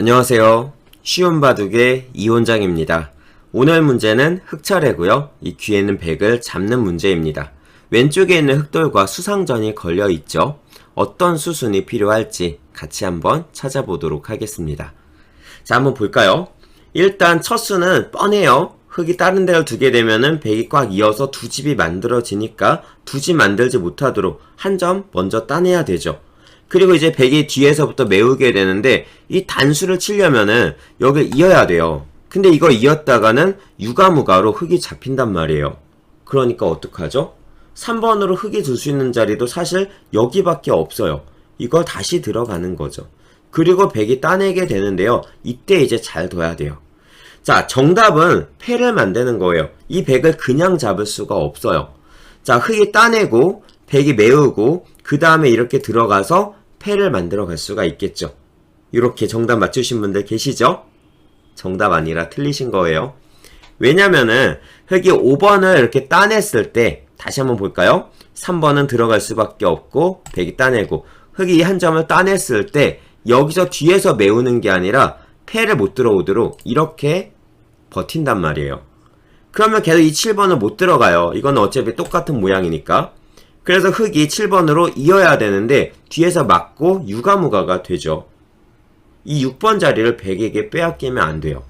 안녕하세요. 쉬운 바둑의 이원장입니다. 오늘 문제는 흑차례고요. 이 귀에는 백을 잡는 문제입니다. 왼쪽에 있는 흑돌과 수상전이 걸려 있죠. 어떤 수순이 필요할지 같이 한번 찾아보도록 하겠습니다. 자, 한번 볼까요? 일단 첫 수는 뻔해요. 흙이 다른 데를 두게 되면은 백이 꽉 이어서 두 집이 만들어지니까 두 집 만들지 못하도록 한 점 먼저 따내야 되죠. 그리고 이제 백이 뒤에서부터 메우게 되는데 이 단수를 치려면은 여길 이어야 돼요. 근데 이걸 이었다가는 유가무가로 흙이 잡힌단 말이에요. 그러니까 어떡하죠? 3번으로 흙이 둘수 있는 자리도 사실 여기밖에 없어요. 이걸 다시 들어가는 거죠. 그리고 백이 따내게 되는데요. 이때 이제 잘 둬야 돼요. 자, 정답은 패를 만드는 거예요. 이 백을 그냥 잡을 수가 없어요. 자, 흙이 따내고, 백이 메우고, 그 다음에 이렇게 들어가서 패를 만들어 갈 수가 있겠죠. 이렇게 정답 맞추신 분들 계시죠? 정답 아니라 틀리신 거예요. 왜냐면은 흙이 5번을 이렇게 따냈을 때 다시 한번 볼까요? 3번은 들어갈 수밖에 없고 백이 따내고 흙이 한 점을 따냈을 때 여기서 뒤에서 메우는 게 아니라 패를 못 들어오도록 이렇게 버틴단 말이에요. 그러면 계속 이 7번은 못 들어가요. 이건 어차피 똑같은 모양이니까. 그래서 흙이 7번으로 이어야 되는데 뒤에서 맞고 유가무가가 되죠. 이 6번 자리를 100에게 빼앗기면 안 돼요.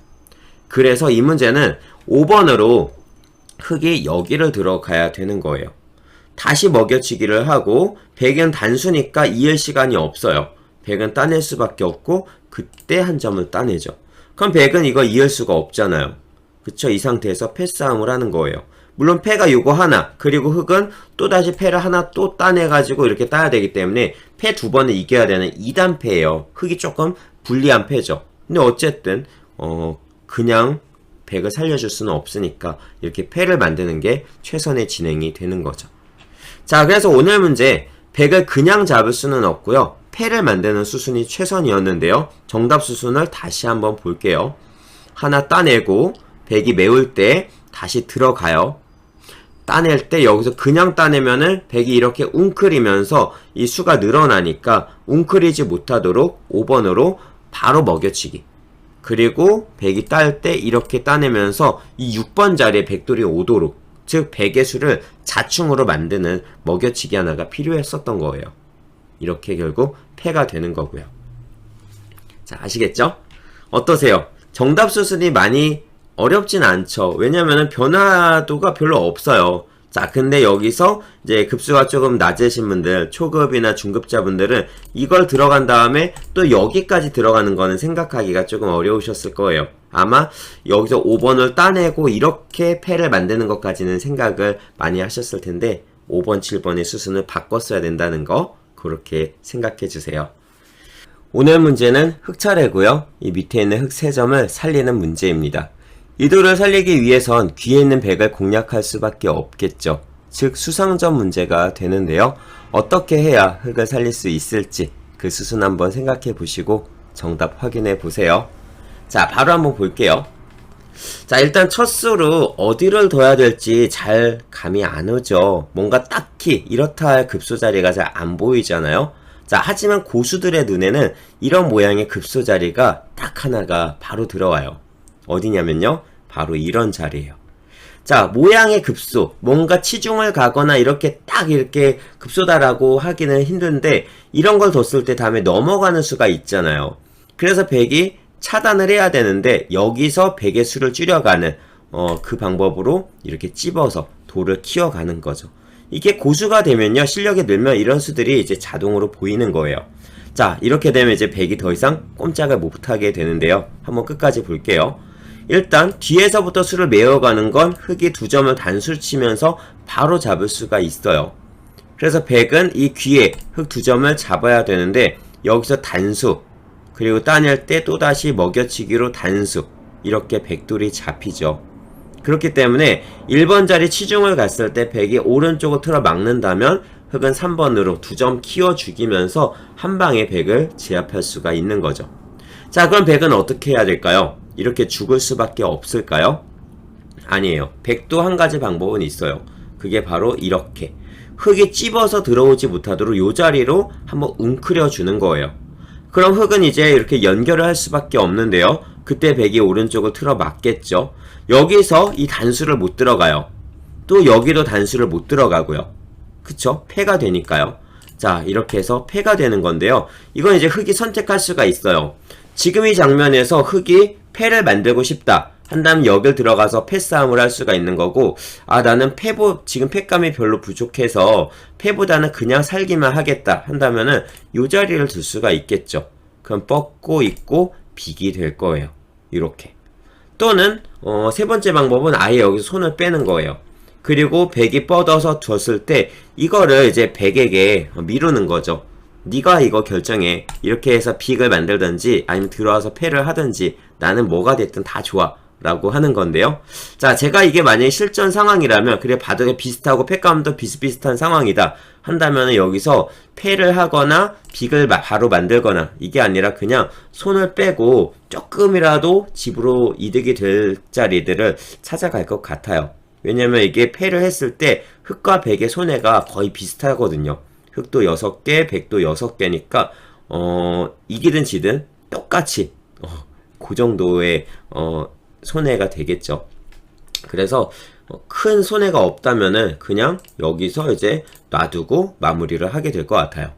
그래서 이 문제는 5번으로 흙이 여기를 들어가야 되는 거예요. 다시 먹여치기를 하고 100은 단수니까 이을 시간이 없어요. 100은 따낼 수밖에 없고 그때 한 점을 따내죠. 그럼 100은 이거 이을 수가 없잖아요. 그쵸? 이 상태에서 패싸움을 하는 거예요. 물론 패가 요거 하나 그리고 흙은 또다시 패를 하나 또 따내가지고 이렇게 따야 되기 때문에 패 두 번을 이겨야 되는 2단 패예요. 흙이 조금 불리한 패죠. 근데 어쨌든 어 그냥 백을 살려줄 수는 없으니까 이렇게 패를 만드는 게 최선의 진행이 되는 거죠. 자, 그래서 오늘 문제 백을 그냥 잡을 수는 없고요. 패를 만드는 수순이 최선이었는데요. 정답 수순을 다시 한번 볼게요. 하나 따내고 백이 메울 때 다시 들어가요. 따낼 때 여기서 그냥 따내면은 백이 이렇게 웅크리면서 이 수가 늘어나니까 웅크리지 못하도록 5번으로 바로 먹여치기. 그리고 백이 딸 때 이렇게 따내면서 이 6번 자리에 백돌이 오도록 즉 백의 수를 자충으로 만드는 먹여치기 하나가 필요했었던 거예요. 이렇게 결국 패가 되는 거고요. 자 아시겠죠? 어떠세요? 정답 수순이 많이 어렵진 않죠. 왜냐면은 변화도가 별로 없어요. 자, 근데 여기서 이제 급수가 조금 낮으신 분들, 초급이나 중급자분들은 이걸 들어간 다음에 또 여기까지 들어가는 거는 생각하기가 조금 어려우셨을 거예요. 아마 여기서 5번을 따내고 이렇게 패를 만드는 것까지는 생각을 많이 하셨을 텐데 5번, 7번의 수순을 바꿨어야 된다는 거 그렇게 생각해 주세요. 오늘 문제는 흑차례고요. 이 밑에 있는 흑 3점을 살리는 문제입니다. 이도를 살리기 위해선 귀에 있는 백을 공략할 수밖에 없겠죠. 즉 수상점 문제가 되는데요. 어떻게 해야 흙을 살릴 수 있을지 그 수순 한번 생각해 보시고 정답 확인해 보세요. 자, 바로 한번 볼게요. 자, 일단 첫 수로 어디를 둬야 될지 잘 감이 안 오죠. 뭔가 딱히 이렇다 할 급소 자리가 잘 안 보이잖아요. 자, 하지만 고수들의 눈에는 이런 모양의 급소 자리가 딱 하나가 바로 들어와요. 어디냐면요. 바로 이런 자리예요. 자, 모양의 급소, 뭔가 치중을 가거나 이렇게 딱 이렇게 급소다라고 하기는 힘든데 이런 걸 뒀을 때 다음에 넘어가는 수가 있잖아요. 그래서 백이 차단을 해야 되는데 여기서 백의 수를 줄여가는 어, 그 방법으로 이렇게 찝어서 돌을 키워가는 거죠. 이게 고수가 되면요, 실력이 늘면 이런 수들이 이제 자동으로 보이는 거예요. 자, 이렇게 되면 이제 백이 더 이상 꼼짝을 못하게 되는데요. 한번 끝까지 볼게요. 일단 뒤에서부터 수를 메어가는 건 흙이 두 점을 단수를 치면서 바로 잡을 수가 있어요. 그래서 백은 이 귀에 흙 두 점을 잡아야 되는데 여기서 단수 그리고 따낼 때 또다시 먹여치기로 단수 이렇게 백돌이 잡히죠. 그렇기 때문에 1번 자리 치중을 갔을 때 백이 오른쪽을 틀어 막는다면 흙은 3번으로 두 점 키워 죽이면서 한 방에 백을 제압할 수가 있는 거죠. 자, 그럼 백은 어떻게 해야 될까요? 이렇게 죽을 수밖에 없을까요? 아니에요. 백도 한 가지 방법은 있어요. 그게 바로 이렇게. 흙이 찝어서 들어오지 못하도록 이 자리로 한번 웅크려 주는 거예요. 그럼 흑은 이제 이렇게 연결을 할 수밖에 없는데요. 그때 백이 오른쪽을 틀어 막겠죠. 여기서 이 단수를 못 들어가요. 또 여기도 단수를 못 들어가고요. 그쵸? 패가 되니까요. 자, 이렇게 해서 패가 되는 건데요. 이건 이제 흑이 선택할 수가 있어요. 지금 이 장면에서 흑이 패를 만들고 싶다. 한다면 여길 들어가서 패싸움을 할 수가 있는 거고, 아, 나는 패보, 지금 패감이 별로 부족해서 패보다는 그냥 살기만 하겠다. 한다면은 요 자리를 둘 수가 있겠죠. 그럼 뻗고 있고 빅이 될 거예요. 이렇게. 또는, 어, 세 번째 방법은 아예 여기서 손을 빼는 거예요. 그리고 백이 뻗어서 뒀을 때 이거를 이제 백에게 미루는 거죠. 네가 이거 결정해. 이렇게 해서 빅을 만들든지 아니면 들어와서 패를 하든지 나는 뭐가 됐든 다 좋아. 라고 하는 건데요. 자, 제가 이게 만약에 실전 상황이라면, 그래, 바둑에 비슷하고 패감도 비슷비슷한 상황이다. 한다면 여기서 패를 하거나 빅을 마- 바로 만들거나, 이게 아니라 그냥 손을 빼고 조금이라도 집으로 이득이 될 자리들을 찾아갈 것 같아요. 왜냐면 이게 패를 했을 때 흑과 백의 손해가 거의 비슷하거든요. 흑도 6개, 백도 6개니까, 어, 이기든 지든 똑같이, 어, 그 정도의, 어, 손해가 되겠죠. 그래서 어, 큰 손해가 없다면은 그냥 여기서 이제 놔두고 마무리를 하게 될 것 같아요.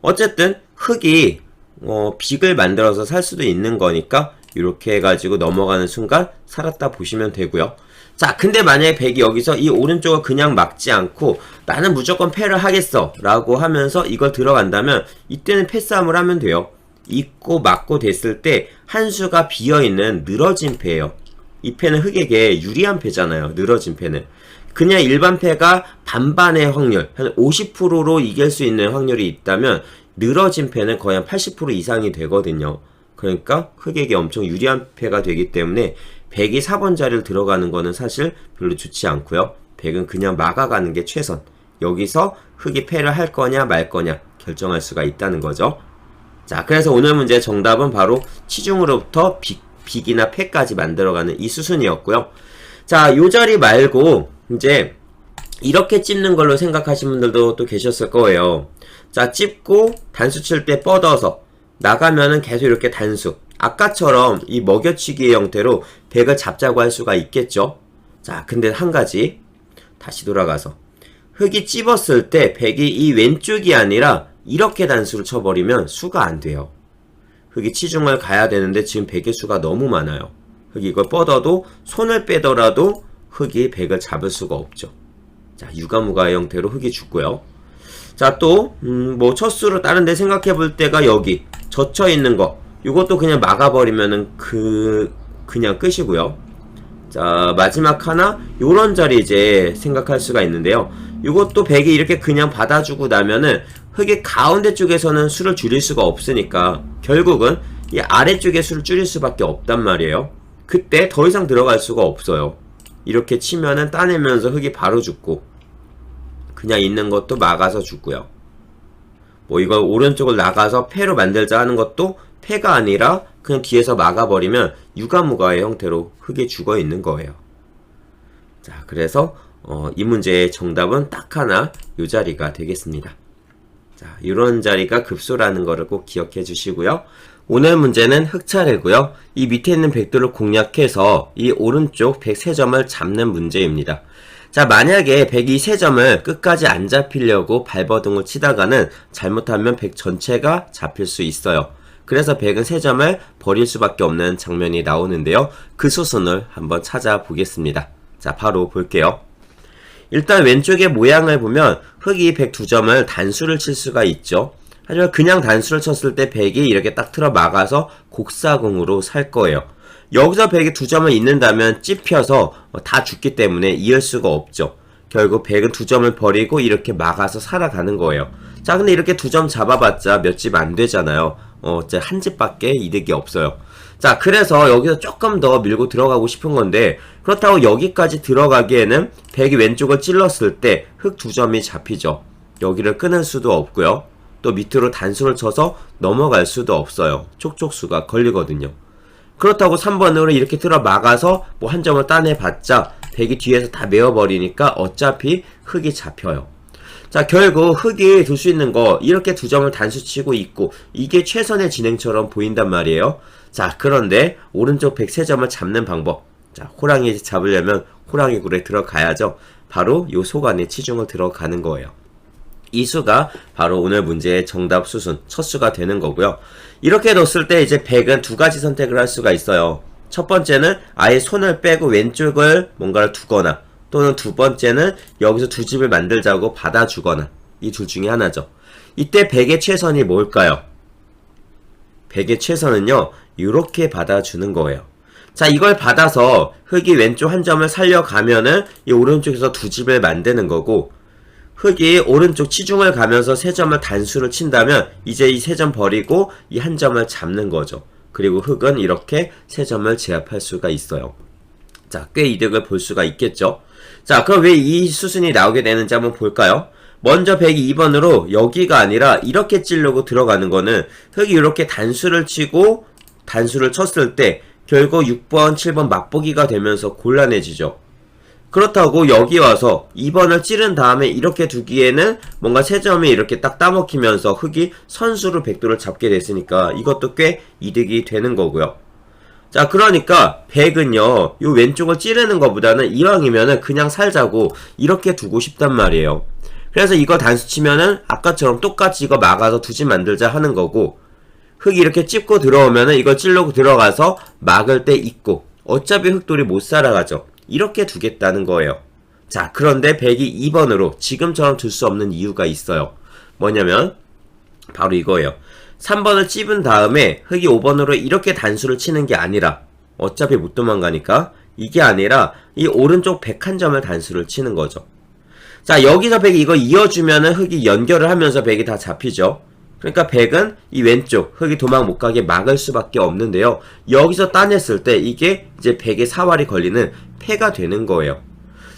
어쨌든 흙이 어, 빅을 만들어서 살 수도 있는 거니까 이렇게 해가지고 넘어가는 순간 살았다 보시면 되고요. 자, 근데 만약에 백이 여기서 이 오른쪽을 그냥 막지 않고 나는 무조건 패를 하겠어 라고 하면서 이걸 들어간다면 이때는 패싸움을 하면 돼요. 있고 막고 됐을 때 한 수가 비어있는 늘어진 패예요. 이 패는 흑에게 유리한 패잖아요. 늘어진 패는. 그냥 일반 패가 반반의 확률, 한 50%로 이길 수 있는 확률이 있다면 늘어진 패는 거의 한 80% 이상이 되거든요. 그러니까 흑에게 엄청 유리한 패가 되기 때문에 100이 4번 자리를 들어가는 거는 사실 별로 좋지 않고요. 100은 그냥 막아가는 게 최선. 여기서 흑이 패를 할 거냐 말 거냐 결정할 수가 있다는 거죠. 자, 그래서 오늘 문제의 정답은 바로 치중으로부터 빅, 빅이나 패까지 만들어가는 이 수순이었고요. 자, 요 자리 말고 이제 이렇게 찝는 걸로 생각하신 분들도 또 계셨을 거예요. 자, 찝고 단수 칠 때 뻗어서 나가면은 계속 이렇게 단수. 아까처럼 이 먹여치기의 형태로 백을 잡자고 할 수가 있겠죠. 자, 근데 한 가지 다시 돌아가서 흙이 찝었을 때 백이 이 왼쪽이 아니라 이렇게 단수를 쳐버리면 수가 안 돼요. 흙이 치중을 가야 되는데 지금 백의 수가 너무 많아요. 흙이 이걸 뻗어도 손을 빼더라도 흙이 백을 잡을 수가 없죠. 자, 유가무가의 형태로 흙이 죽고요. 자, 또, 음, 뭐, 첫 수로 다른 데 생각해 볼 때가 여기, 젖혀 있는 거. 이것도 그냥 막아버리면은 그, 그냥 끝이고요. 자, 마지막 하나, 요런 자리 이제 생각할 수가 있는데요. 이것도 백이 이렇게 그냥 받아주고 나면은 흙의 가운데 쪽에서는 수를 줄일 수가 없으니까 결국은 이 아래쪽에 수를 줄일 수밖에 없단 말이에요. 그때 더 이상 들어갈 수가 없어요. 이렇게 치면은 따내면서 흙이 바로 죽고 그냥 있는 것도 막아서 죽고요. 뭐 이걸 오른쪽을 나가서 패로 만들자 하는 것도 패가 아니라 그냥 뒤에서 막아버리면 유가무가의 형태로 흙이 죽어 있는 거예요. 자, 그래서 어, 이 문제의 정답은 딱 하나 이 자리가 되겠습니다. 자, 이런 자리가 급소라는 거를 꼭 기억해 주시고요. 오늘 문제는 흑차례고요. 이 밑에 있는 백도를 공략해서 이 오른쪽 103점을 잡는 문제입니다. 자, 만약에 102세점을 끝까지 안 잡히려고 발버둥을 치다가는 잘못하면 100 전체가 잡힐 수 있어요. 그래서 100은 3점을 버릴 수밖에 없는 장면이 나오는데요. 그 수순을 한번 찾아보겠습니다. 자, 바로 볼게요. 일단 왼쪽의 모양을 보면 흑이 102점을 단수를 칠 수가 있죠. 하지만 그냥 단수를 쳤을 때 100이 이렇게 딱 틀어 막아서 곡사공으로 살 거예요. 여기서 100이 두 점을 잇는다면 찝혀서 다 죽기 때문에 이을 수가 없죠. 결국 100은 두 점을 버리고 이렇게 막아서 살아가는 거예요. 자, 근데 이렇게 두 점 잡아봤자 몇 집 안 되잖아요. 어, 이제 한 집밖에 이득이 없어요. 자, 그래서 여기서 조금 더 밀고 들어가고 싶은 건데, 그렇다고 여기까지 들어가기에는 100이 왼쪽을 찔렀을 때 흙 두 점이 잡히죠. 여기를 끊을 수도 없고요. 또 밑으로 단수를 쳐서 넘어갈 수도 없어요. 촉촉수가 걸리거든요. 그렇다고 3번으로 이렇게 틀어 막아서 뭐 한 점을 따내봤자 100이 뒤에서 다 메워버리니까 어차피 흙이 잡혀요. 자, 결국 흙이 둘 수 있는 거 이렇게 두 점을 단수 치고 있고 이게 최선의 진행처럼 보인단 말이에요. 자, 그런데 오른쪽 103점을 잡는 방법. 자, 호랑이 잡으려면 호랑이 굴에 들어가야죠. 바로 요 속 안에 치중을 들어가는 거예요. 이 수가 바로 오늘 문제의 정답 수순 첫 수가 되는 거고요. 이렇게 넣었을 때 이제 100은 두 가지 선택을 할 수가 있어요. 첫 번째는 아예 손을 빼고 왼쪽을 뭔가를 두거나 또는 두 번째는 여기서 두 집을 만들자고 받아주거나 이 둘 중에 하나죠. 이때 100의 최선이 뭘까요? 100의 최선은요. 이렇게 받아주는 거예요. 자, 이걸 받아서 흙이 왼쪽 한 점을 살려가면은 이 오른쪽에서 두 집을 만드는 거고 흙이 오른쪽 치중을 가면서 세 점을 단수를 친다면 이제 이 세 점 버리고 이 한 점을 잡는 거죠. 그리고 흙은 이렇게 세 점을 제압할 수가 있어요. 자, 꽤 이득을 볼 수가 있겠죠. 자, 그럼 왜 이 수순이 나오게 되는지 한번 볼까요? 먼저 102번으로 여기가 아니라 이렇게 찌르고 들어가는 거는 흙이 이렇게 단수를 치고 단수를 쳤을 때 결국 6번, 7번 맛보기가 되면서 곤란해지죠. 그렇다고 여기 와서 2번을 찌른 다음에 이렇게 두기에는 뭔가 세 점이 이렇게 딱 따먹히면서 흙이 선수로 백도를 잡게 됐으니까 이것도 꽤 이득이 되는 거고요. 자, 그러니까 100은요, 요 왼쪽을 찌르는 것보다는 이왕이면은 그냥 살자고 이렇게 두고 싶단 말이에요. 그래서 이거 단수 치면은 아까처럼 똑같이 이거 막아서 두집 만들자 하는 거고, 흙이 이렇게 찝고 들어오면은 이걸 찔르고 들어가서 막을 때 있고, 어차피 흙돌이 못 살아가죠. 이렇게 두겠다는 거예요. 자, 그런데 100이 2번으로 지금처럼 둘 수 없는 이유가 있어요. 뭐냐면, 바로 이거예요. 3번을 찝은 다음에 흙이 5번으로 이렇게 단수를 치는 게 아니라 어차피 못 도망가니까 이게 아니라 이 오른쪽 101점을 단수를 치는 거죠. 자 여기서 100이 이거 이어주면은 흙이 연결을 하면서 100이 다 잡히죠. 그러니까 100은 이 왼쪽 흙이 도망 못 가게 막을 수밖에 없는데요. 여기서 따냈을 때 이게 이제 100의 사활이 걸리는 패가 되는 거예요.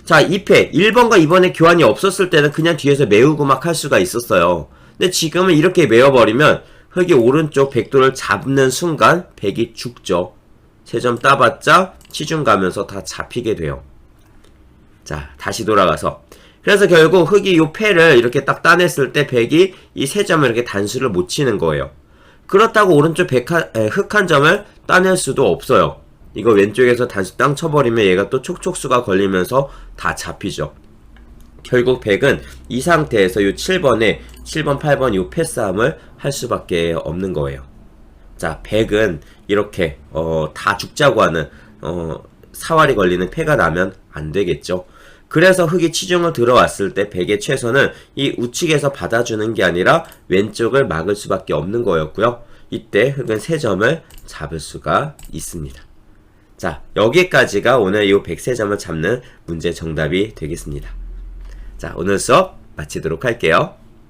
자, 2패. 1번과 2번의 교환이 없었을 때는 그냥 뒤에서 메우고 막 할 수가 있었어요. 근데 지금은 이렇게 메워버리면 흙이 오른쪽 백도를 잡는 순간 백이 죽죠. 세 점 따봤자 치중 가면서 다 잡히게 돼요. 자, 다시 돌아가서. 그래서 결국 흙이 요 패를 이렇게 딱 따냈을 때 백이 이 세 점을 이렇게 단수를 못 치는 거예요. 그렇다고 오른쪽 흙한 점을 따낼 수도 없어요. 이거 왼쪽에서 단수 땅 쳐버리면 얘가 또 촉촉수가 걸리면서 다 잡히죠. 결국 100은 이 상태에서 이 7번에 7번, 8번 이 패싸움을 할 수밖에 없는 거예요. 자, 100은 이렇게 어, 다 죽자고 하는 어, 사활이 걸리는 패가 나면 안 되겠죠. 그래서 흙이 치중을 들어왔을 때 100의 최선은 이 우측에서 받아주는 게 아니라 왼쪽을 막을 수밖에 없는 거였고요. 이때 흙은 3점을 잡을 수가 있습니다. 자, 여기까지가 오늘 이 103점을 잡는 문제 정답이 되겠습니다. 자, 오늘 수업 마치도록 할게요.